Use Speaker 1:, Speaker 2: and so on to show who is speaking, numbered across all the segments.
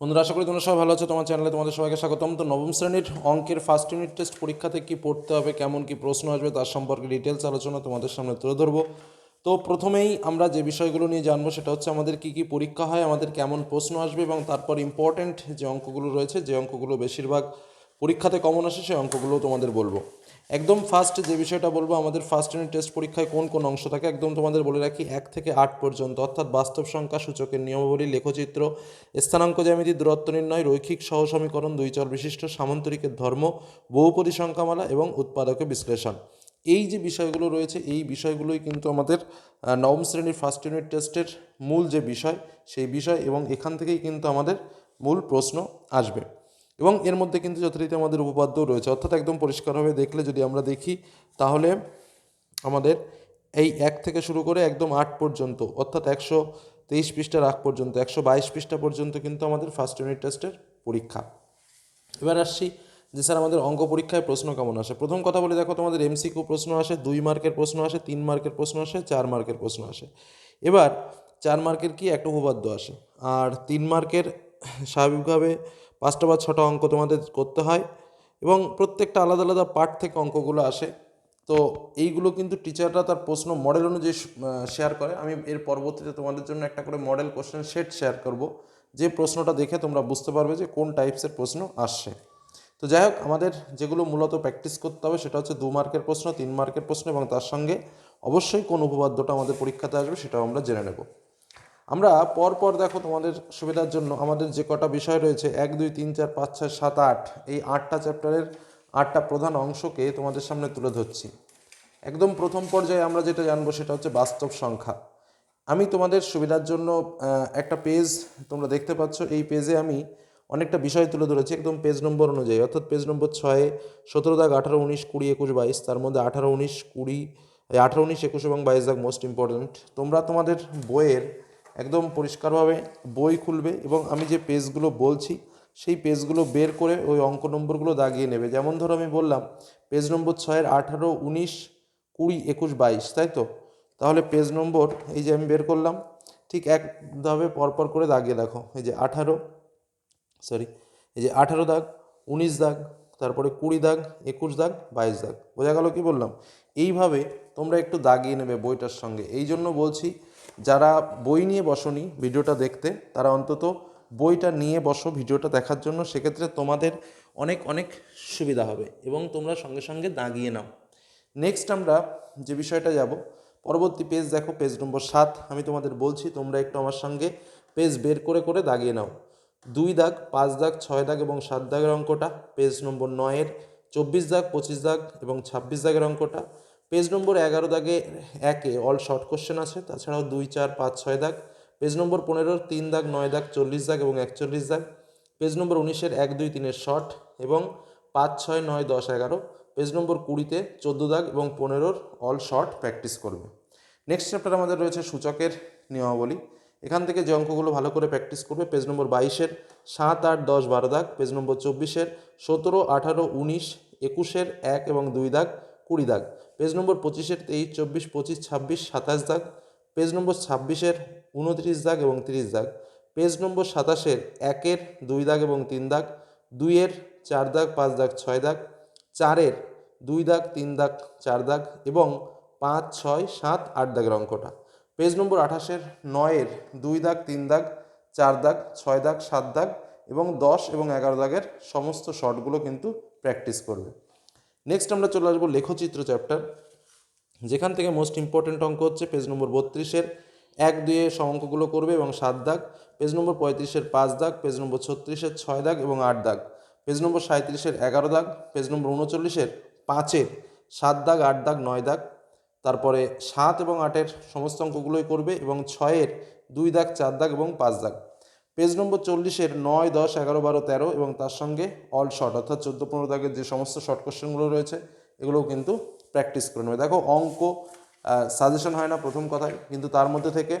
Speaker 1: বন্ধুরা, আশা করি তোমরা সবাই ভালো আছো। তোমার চ্যানেলে তোমাদের সবাইকে স্বাগতম। তো নবম শ্রেণির অঙ্কের ফার্স্ট ইউনিট টেস্ট পরীক্ষাতে কি পড়তে হবে, কেমন কি প্রশ্ন আসবে, তার সম্পর্কে ডিটেলস আলোচনা তোমাদের সামনে তুলে ধরবো। তো প্রথমেই আমরা যে বিষয়গুলো নিয়ে জানব, সেটা হচ্ছে আমাদের কি কি পরীক্ষা হয়, আমাদের কেমন প্রশ্ন আসবে এবং তারপর ইম্পর্ট্যান্ট যে অঙ্কগুলো রয়েছে, যে অঙ্কগুলো বেশিরভাগ পরীক্ষাতে কমন আসে, সেই অঙ্কগুলো তোমাদের বলব। একদম ফার্স্ট যে বিষয়টা বলব, আমাদের ফার্স্ট ইউনিট টেস্ট পরীক্ষায় কোন কোন অংশ থাকে, একদম তোমাদের বলে রাখি, এক থেকে আট পর্যন্ত, অর্থাৎ বাস্তব সংখ্যা, সূচকের নিয়মাবলী, লেখচিত্র, স্থানাঙ্ক জ্যামিতি, দূরত্ব নির্ণয়, রৈখিক সহসমীকরণ দুই চল বিশিষ্ট, সামান্তরিকের ধর্ম, বহুপদী সংখ্যামালা এবং উৎপাদকের বিশ্লেষণ। এই যে বিষয়গুলো রয়েছে, এই বিষয়গুলোই কিন্তু আমাদের নবম শ্রেণির ফার্স্ট ইউনিট টেস্টের মূল যে বিষয়, সেই বিষয় এবং এখান থেকেই কিন্তু আমাদের মূল প্রশ্ন আসবে। এবং এর মধ্যে কিন্তু যথারীতি আমাদের উপপাদ্যও রয়েছে। অর্থাৎ একদম পরিষ্কারভাবে দেখলে যদি আমরা দেখি, তাহলে আমাদের এই এক থেকে শুরু করে একদম আট পর্যন্ত, অর্থাৎ একশো তেইশ পৃষ্ঠার আগ পর্যন্ত, একশো বাইশ পৃষ্ঠা পর্যন্ত কিন্তু আমাদের ফার্স্ট ইউনিট টেস্টের পরীক্ষা। এবার আসছি যে স্যার আমাদের অঙ্ক পরীক্ষায় প্রশ্ন কেমন আসে? প্রথম কথা বলে দেখো, তোমাদের এমসিকিউ প্রশ্ন আসে, দুই মার্কের প্রশ্ন আসে, তিন মার্কের প্রশ্ন আসে, চার মার্কের প্রশ্ন আসে। এবার চার মার্কের কি একটা উপপাদ্য আসে, আর তিন মার্কের স্বাভাবিকভাবে পাঁচটা বা ছটা অঙ্ক তোমাদের করতে হয় এবং প্রত্যেকটা আলাদা আলাদা পার্ট থেকে অঙ্কগুলো আসে। তো এইগুলো কিন্তু টিচাররা তার প্রশ্ন মডেল অনুযায়ী শেয়ার করে। আমি এর পরবর্তীতে তোমাদের জন্য একটা করে মডেল কোশ্চেন সেট শেয়ার করব। যে প্রশ্নটা দেখে তোমরা বুঝতে পারবে যে কোন টাইপসের প্রশ্ন আসছে। তো যাই হোক, আমাদের যেগুলো মূলত প্র্যাকটিস করতে হবে সেটা হচ্ছে দু মার্কের প্রশ্ন, তিন মার্কের প্রশ্ন এবং তার সঙ্গে অবশ্যই কোন উপপাদ্যটা আমাদের পরীক্ষাতে আসবে সেটাও আমরা জেনে নেব। আমরা পর পর দেখো তোমাদের সুবিধার জন্য, আমাদের যে কটা বিষয় রয়েছে, এক, দুই, তিন, চার, পাঁচ, ছয়, সাত, আট, এই আটটা চ্যাপ্টারের আটটা প্রধান অংশকে তোমাদের সামনে তুলে ধরছি। একদম প্রথম পর্যায়ে আমরা যেটা জানব সেটা হচ্ছে বাস্তব সংখ্যা। আমি তোমাদের সুবিধার জন্য একটা পেজ তোমরা দেখতে পাচ্ছ, এই পেজে আমি অনেকটা বিষয় তুলে ধরেছি, একদম পেজ নম্বর অনুযায়ী, অর্থাৎ পেজ নম্বর ছয়ে, সতেরো দাগ আঠারো, উনিশ, কুড়ি, একুশ, বাইশ, তার মধ্যে আঠারো, উনিশ, কুড়ি আঠারো, উনিশ, একুশ এবং বাইশ দাগ মোস্ট ইম্পর্ট্যান্ট তোমরা তোমাদের বইয়ের একদম পরিষ্কারভাবে বই খুলবে এবং আমি যে পেজগুলো বলছি, সেই পেজগুলো বের করে ওই অঙ্ক নম্বরগুলো দাগিয়ে নেবে। যেমন ধরো আমি বললাম, পেজ নম্বর ছয়ের আঠারো, উনিশ, কুড়ি, একুশ, বাইশ, তাই তো? তাহলে পেজ নম্বর, এই যে আমি বের করলাম, ঠিক একভাবে পরপর করে দাগিয়ে দেখো। এই যে আঠারো সরি এই যে আঠারো দাগ, উনিশ দাগ, তারপরে কুড়ি দাগ, একুশ দাগ, বাইশ দাগ। বোঝা গেল কি বললাম? এইভাবে তোমরা একটু দাগিয়ে নেবে বইটার সঙ্গে। এই জন্য বলছি যারা বই নিয়ে বসনি ভিডিওটা দেখতে, তারা অন্তত বইটা নিয়ে বসো ভিডিওটা দেখার জন্য। সেক্ষেত্রে তোমাদের অনেক অনেক সুবিধা হবে এবং তোমরা সঙ্গে সঙ্গে দাগিয়ে নাও। নেক্সট আমরা যে বিষয়টা যাব, পরবর্তী পেজ দেখো পেজ নম্বর সাত। আমি তোমাদের বলছি, তোমরা একটু আমার সঙ্গে পেজ বের করে করে দাগিয়ে নাও। দুই দাগ, পাঁচ দাগ, ছয় দাগ এবং সাত দাগের অঙ্কটা। পেজ নম্বর নয়ের, চব্বিশ দাগ, পঁচিশ দাগ এবং ছাব্বিশ দাগের অঙ্কটা। পেজ নম্বর এগারো দাগে একে অল শর্ট কোশ্চেন আছে, তাছাড়াও দুই, চার, পাঁচ, ছয় দাগ। পেজ নম্বর পনেরোর তিন দাগ, নয় দাগ, চল্লিশ দাগ এবং একচল্লিশ দাগ। পেজ নম্বর উনিশের এক, দুই, তিনের শর্ট এবং পাঁচ, ছয়, নয়, দশ, এগারো। পেজ নম্বর কুড়িতে চোদ্দ দাগ এবং পনেরোর অল শর্ট প্র্যাকটিস করবে। নেক্সট চ্যাপ্টার আমাদের রয়েছে সূচকের নিয়মাবলী। এখান থেকে যে অঙ্কগুলো ভালো করে প্র্যাকটিস করবে, পেজ নম্বর বাইশের সাত, আট, দশ, বারো দাগ, পেজ নম্বর চব্বিশের সতেরো, আঠারো, উনিশ, একুশের এক এবং দুই দাগ কুড়ি দাগ। পেজ নম্বর পঁচিশের তেইশ, চব্বিশ, পঁচিশ, ছাব্বিশ, সাতাশ দাগ। পেজ নম্বর ছাব্বিশের উনত্রিশ দাগ এবং তিরিশ দাগ। পেজ নম্বর সাতাশের একের দুই দাগ এবং তিন দাগ। দুইয়ের চার দাগ, পাঁচ দাগ, ছয় দাগ। চারের দুই দাগ, তিন দাগ, চার দাগ এবং পাঁচ, ছয়, সাত, আট দাগের অঙ্কটা। পেজ নম্বর আঠাশের নয়ের দুই দাগ, তিন দাগ, চার দাগ, ছয় দাগ, সাত দাগ এবং দশ এবং এগারো দাগের সমস্ত শর্টগুলো কিন্তু প্র্যাকটিস করবে। নেক্সট আমরা চলে আসব লেখচিত্র চ্যাপ্টার যেখান থেকে মোস্ট ইম্পর্ট্যান্ট অঙ্ক হচ্ছে পেজ নম্বর বত্রিশের এক দুয়ে অঙ্কগুলো করবে এবং সাত দাগ পেজ নম্বর পঁয়ত্রিশের পাঁচ দাগ পেজ নম্বর ছত্রিশের ছয় দাগ এবং আট দাগ পেজ নম্বর সাঁত্রিশের এগারো দাগ পেজ নম্বর উনচল্লিশের পাঁচের সাত দাগ, আট দাগ, নয় দাগ, তারপরে সাত এবং আটের সমস্ত অঙ্কগুলোই করবে এবং ছয়ের দুই দাগ, চার দাগ এবং পাঁচ দাগ। পেজ নম্বর চল্লিশের নয়, দশ, এগারো, বারো, তেরো এবং তার সঙ্গে অল শর্ট অর্থাৎ চোদ্দ, পনেরো দাগের যে সমস্ত শর্ট কোশ্চেনগুলো রয়েছে, এগুলোও কিন্তু প্র্যাকটিস করে নেবে। দেখো, অঙ্ক সাজেশন হয় না প্রথম কথায়, কিন্তু তার মধ্যে থেকে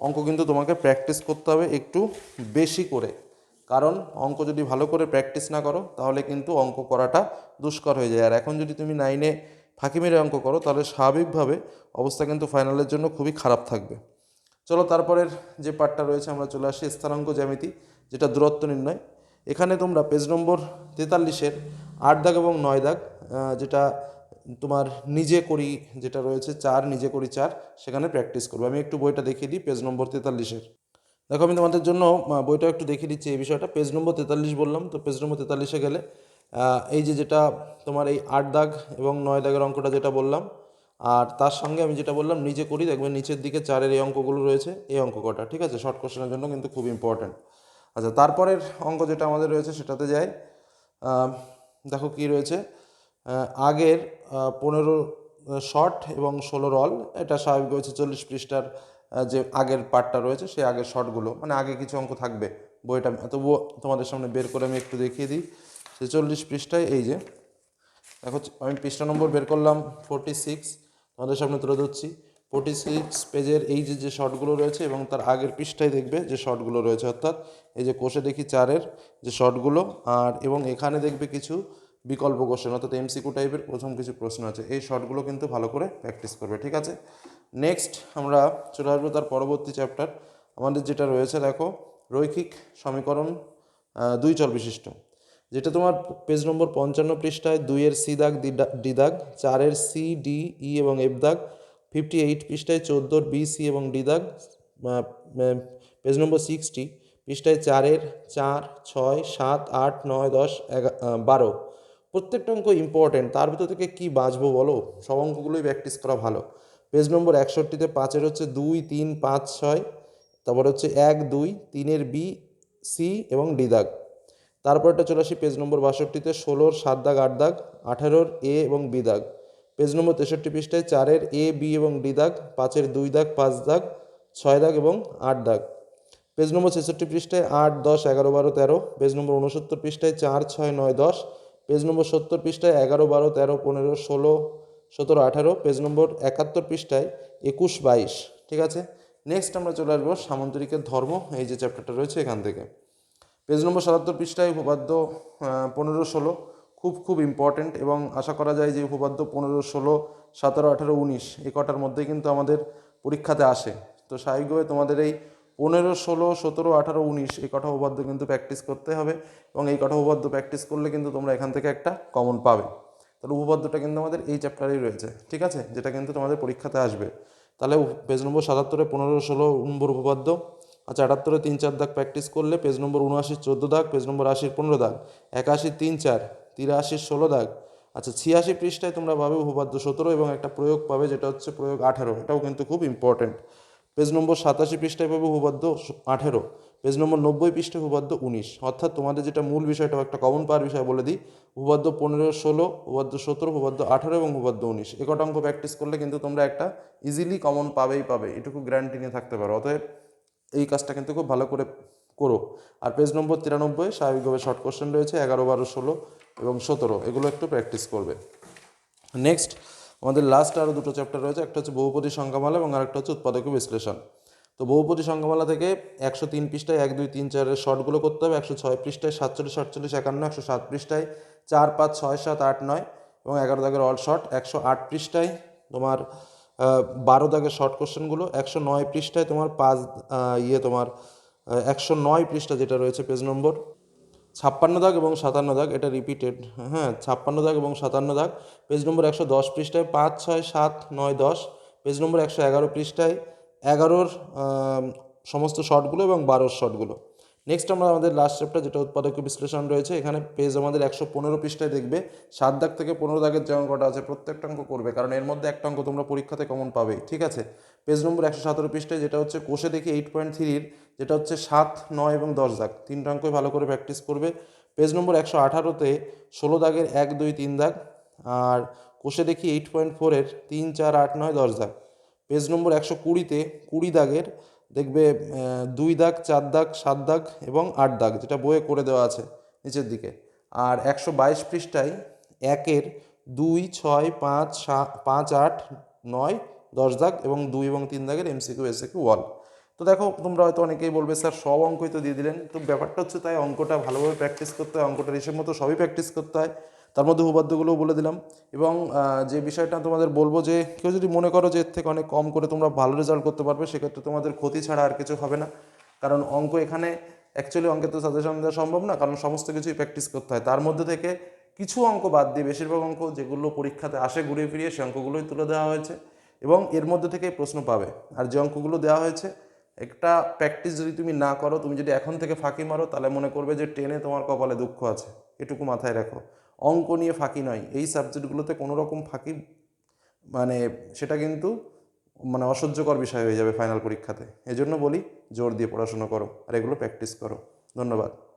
Speaker 1: অঙ্ক কিন্তু তোমাকে প্র্যাকটিস করতে হবে একটু বেশি করে। কারণ অঙ্ক যদি ভালো করে প্র্যাকটিস না করো, তাহলে কিন্তু অঙ্ক করাটা দুষ্কর হয়ে যায়। আর এখন যদি তুমি নাইনে ফাঁকি মেরে অঙ্ক করো, তাহলে স্বাভাবিকভাবে অবস্থা কিন্তু ফাইনালের জন্য খুবই খারাপ থাকবে। চলো তারপরের যে পার্টটা রয়েছে, আমরা চলে আসি স্থানাঙ্ক জ্যামিতি, যেটা দূরত্ব নির্ণয়। এখানে তোমরা পেজ নম্বর তেতাল্লিশের আট দাগ এবং নয় দাগ যেটা তোমার নিজে করি যেটা রয়েছে, চার, নিজে করি চার, সেখানে প্র্যাকটিস করবে। আমি একটু বইটা দেখিয়ে দিই পেজ নম্বর তেতাল্লিশের। দেখো, আমি তোমাদের জন্য বইটা একটু দেখিয়ে দিচ্ছি এই বিষয়টা। পেজ নম্বর তেতাল্লিশ বললাম, তো পেজ নম্বর তেতাল্লিশে গেলে এই যে যেটা তোমার এই আট দাগ এবং নয় দাগের অঙ্কটা যেটা বললাম আর তার সঙ্গে আমি যেটা বললাম নিচে করি, দেখবেন নিচের দিকে চারের এই অঙ্কগুলো রয়েছে, এই অঙ্ক কটা, ঠিক আছে? শর্ট কোশ্চেনের জন্য কিন্তু খুব ইম্পর্ট্যান্ট আচ্ছা তারপরের অঙ্ক যেটা আমাদের রয়েছে, সেটাতে যাই। দেখো কি রয়েছে। আগের পনেরো শর্ট এবং ষোলো রল এটা স্বাভাবিক হয়েছে চল্লিশ পৃষ্ঠার যে আগের পার্টটা রয়েছে, সেই আগের শর্টগুলো মানে আগে কিছু অঙ্ক থাকবে, বইটা তবুও তোমাদের সামনে বের করে আমি একটু দেখিয়ে দিই। ছেচল্লিশ পৃষ্ঠায়, এই যে, দেখো, আমি পৃষ্ঠা নম্বর বের করলাম ফোরটি সিক্স তোমাদের সামনে তুলে ধরছি। ফোর্টি সিক্স পেজের এই যে যে শর্টগুলো রয়েছে এবং তার আগের পৃষ্ঠায় দেখবে যে শর্টগুলো রয়েছে। অর্থাৎ এই যে কোষে দেখি চারের যে শর্টগুলো আর এবং এখানে দেখবে কিছু বিকল্প কোশ্চেন অর্থাৎ এমসিকিউ টাইপের প্রথম কিছু প্রশ্ন আছে। এই শর্টগুলো কিন্তু ভালো করে প্র্যাকটিস করবে, ঠিক আছে? নেক্সট আমরা চলে আসব তার পরবর্তী চ্যাপ্টার আমাদের যেটা রয়েছে, দেখো, রৈখিক সমীকরণ দুই চল বিশিষ্ট যেটা তোমার পেজ নম্বর পঞ্চান্ন পৃষ্ঠায় দুইয়ের সি দাগ, ডি দাগ, চারের সি, ডি, ই এবং এফ দাগ ফিফটি এইট পৃষ্ঠায় চোদ্দোর বি, সি এবং ডি দাগ পেজ নম্বর সিক্সটি পৃষ্ঠায় চারের চার, ছয়, সাত, আট, নয়, দশ বারো। প্রত্যেকটা অঙ্ক ইম্পর্টেন্ট তার ভিতর থেকে কী বাঁচবো বলো? সব অঙ্কগুলোই প্র্যাকটিস করা ভালো। পেজ নম্বর একষট্টিতে পাঁচের হচ্ছে দুই, তিন, পাঁচ, ছয়, তারপর হচ্ছে এক, দুই, তিনের বি, সি এবং ডি দাগ। তারপরটা চলে আসি পেজ নম্বর বাষট্টিতে, ষোলোর সাত দাগ, আট দাগ, আঠেরোর এ এবং বি দাগ। পেজ নম্বর তেষট্টি পৃষ্ঠায় চারের এ, বি এবং ডি দাগ, পাঁচের দুই দাগ, পাঁচ দাগ, ছয় দাগ এবং আট দাগ। পেজ নম্বর ছেষট্টি পৃষ্ঠায় আট, দশ, এগারো, বারো, তেরো। পেজ নম্বর উনসত্তর পৃষ্ঠায় চার, ছয়, নয়, দশ। পেজ নম্বর সত্তর পৃষ্ঠায় এগারো, বারো, তেরো, পনেরো, ষোলো, সতেরো, আঠারো। পেজ নম্বর একাত্তর পৃষ্ঠায় একুশ, বাইশ। ঠিক আছে? নেক্সট আমরা চলে আসব সামন্তরিকের ধর্ম। এই যে চ্যাপ্টারটা রয়েছে এখান থেকে। পেজ নম্বর সাতাত্তর পৃষ্ঠায় উপপাদ্য পনেরো ষোলো খুব খুব ইম্পর্ট্যান্ট এবং আশা করা যায় যে উপপাদ্য পনেরো ষোলো, সতেরো, আঠেরো, উনিশ এই কটার মধ্যেই কিন্তু আমাদের পরীক্ষাতে আসে। তো স্বাভাবিকভাবে তোমাদের এই পনেরো ষোলো, সতেরো, আঠারো, উনিশ এই কটা উপপাদ্য কিন্তু প্র্যাকটিস করতে হবে এবং এই কটা উপপাদ্য প্র্যাকটিস করলে কিন্তু তোমরা এখান থেকে একটা কমন পাবে। তাহলে উপপাদ্যটা কিন্তু আমাদের এই চ্যাপ্টারেই রয়েছে, ঠিক আছে? যেটা কিন্তু তোমাদের পরীক্ষাতে আসবে। তাহলে পেজ নম্বর সাতাত্তরে পনেরো ষোলো নম্বর উপপাদ্য আচ্ছা আটাত্তরে তিন চার দাগ প্র্যাকটিস করলে পেজ নম্বর উনআশি চোদ্দ দাগ পেজ নম্বর আশির পনেরো দাগ, একাশি তিন চার, তিরাশির ষোলো দাগ। আচ্ছা ছিয়াশি পৃষ্ঠায় তোমরা পাবে উপপাদ্য সতেরো এবং একটা প্রয়োগ পাবে যেটা হচ্ছে প্রয়োগ আঠেরো, এটাও কিন্তু খুব ইম্পর্টেন্ট পেজ নম্বর সাতাশি পৃষ্ঠায় পাবে উপপাদ্য আঠেরো পেজ নম্বর নব্বই পৃষ্ঠায় উপপাদ্য উনিশ। অর্থাৎ তোমাদের যেটা মূল বিষয়টা, একটা কমন পাওয়ার বিষয় বলে দিই, উপপাদ্য পনেরো, ষোলো, উপপাদ্য সতেরো, উপপাদ্য আঠেরো এবং উপপাদ্য উনিশ। এ কটা অঙ্ক প্র্যাকটিস করলে কিন্তু তোমরা একটা ইজিলি কমন পাবেই পাবে, এটুকু গ্যারান্টি নিয়ে থাকতে পারো। অতএব এই কাজটা কিন্তু খুব ভালো করে করো। আর পেজ নম্বর তিরানব্বই, স্বাভাবিকভাবে শর্ট কোশ্চেন রয়েছে, এগারো, বারো, ষোলো এবং সতেরো, এগুলো একটু প্র্যাকটিস করবে। নেক্সট আমাদের লাস্ট আরও দুটো চ্যাপ্টার রয়েছে, একটা হচ্ছে বহুপদী সংখ্যামালা এবং আরেকটা হচ্ছে উৎপাদক বিশ্লেষণ। তো বহুপদী সংখ্যামালা থেকে একশো তিন পৃষ্ঠায় এক, দুই, তিন, চারের শর্টগুলো করতে হবে, একশো ছয় পৃষ্ঠায় সাতচল্লিশ আটচল্লিশ একান্ন, একশো সাত পৃষ্ঠায় চার, পাঁচ, ছয়, সাত, আট, নয় এবং এগারো দাগের অল শর্ট একশো আট পৃষ্ঠায় তোমার বারো দাগের শর্ট কোশ্চেনগুলো একশো নয় পৃষ্ঠায় তোমার পাঁচ ইয়ে তোমার একশো নয় পৃষ্ঠা যেটা রয়েছে পেজ নম্বর ছাপ্পান্ন দাগ এবং সাতান্ন দাগ, এটা রিপিটেড হ্যাঁ ছাপ্পান্ন দাগ এবং সাতান্ন দাগ পেজ নম্বর একশো দশ পৃষ্ঠায়, পাঁচ, ছয়, সাত, নয়, দশ পেজ নম্বর একশো এগারো পৃষ্ঠায়, এগারোর সমস্ত শর্টগুলো এবং বারোর শর্টগুলো নেক্সট আমরা আমাদের লাস্ট চ্যাপ্টার যেটা উৎপাদক বিশ্লেষণ রয়েছে, এখানে পেজ আমাদের একশো পনেরো পৃষ্ঠায় দেখবে, সাত দাগ থেকে পনেরো দাগের যে অঙ্কটা আছে প্রত্যেকটা অঙ্ক করবে, কারণ এর মধ্যে একটা অঙ্ক তোমরা পরীক্ষাতে কমন পাবে, ঠিক আছে? পেজ নম্বর একশো সতেরো পৃষ্ঠায় যেটা হচ্ছে, কোষে দেখি এইট পয়েন্ট থ্রির যেটা হচ্ছে সাত, নয় এবং দশ দাগ, তিনটা অঙ্কই ভালো করে প্র্যাকটিস করবে। পেজ নম্বর একশো আঠারোতে ষোলো দাগের এক, দুই, তিন দাগ, আর কোষে দেখি এইট পয়েন্ট ফোরের তিন, চার, আট, নয়, দশ দাগ। পেজ নম্বর একশো কুড়িতে কুড়ি দাগের দেখবে দুই দাগ, চার দাগ, সাত দাগ এবং আট দাগ, যেটা বইয়ে করে দেওয়া আছে নিচের দিকে। আর একশো বাইশ পৃষ্ঠায় একের দুই, ছয়, পাঁচ, সা- পাঁচ, আট, নয়, দশ দাগ এবং দুই এবং তিন দাগের এমসিকিউ এসিকিউ ওয়াল। তো দেখো, তোমরা হয়তো অনেকেই বলবে, স্যার, সব অঙ্কই তো দিয়ে দিলেন। তো ব্যাপারটা হচ্ছে তাই, অঙ্কটা ভালোভাবে প্র্যাকটিস করতে হয়, অঙ্কটা হিসেব মতো সবই প্র্যাকটিস করতে হয়। তার মধ্যে উপাদ্যগুলোও বলে দিলাম। এবং যে বিষয়টা তোমাদের বলব যে, কেউ যদি মনে করো যে এর থেকে অনেক কম করে তোমরা ভালো রেজাল্ট করতে পারবে, সেক্ষেত্রে তোমাদের ক্ষতি ছাড়া আর কিছু হবে না। কারণ অঙ্ক এখানে অ্যাকচুয়ালি অঙ্কের তো সাজেশন দেওয়া সম্ভব না, কারণ সমস্ত কিছুই প্র্যাকটিস করতে হয়। তার মধ্যে থেকে কিছু অঙ্ক বাদ দিয়ে বেশিরভাগ অঙ্ক যেগুলো পরীক্ষাতে আসে ঘুরিয়ে ফিরিয়ে, সে অঙ্কগুলোই তুলে দেওয়া হয়েছে। এবং এর মধ্যে থেকেই প্রশ্ন পাবে। আর যে অঙ্কগুলো দেওয়া হয়েছে, একটা প্র্যাকটিস যদি তুমি না করো, তুমি যদি এখন থেকে ফাঁকি মারো, তাহলে মনে করবে যে টেনে তোমার কপালে দুঃখ আছে। এটুকু মাথায় রাখো। অঙ্ক নিয়ে ফাঁকি নয়। এই সাবজেক্টগুলোতে কোনো রকম ফাঁকি মানে সেটা কিন্তু মানে অসহ্যকর বিষয় হয়ে যাবে ফাইনাল পরীক্ষাতে। এজন্য বলি, জোর দিয়ে পড়াশুনো করো আর এগুলো প্র্যাকটিস করো। ধন্যবাদ।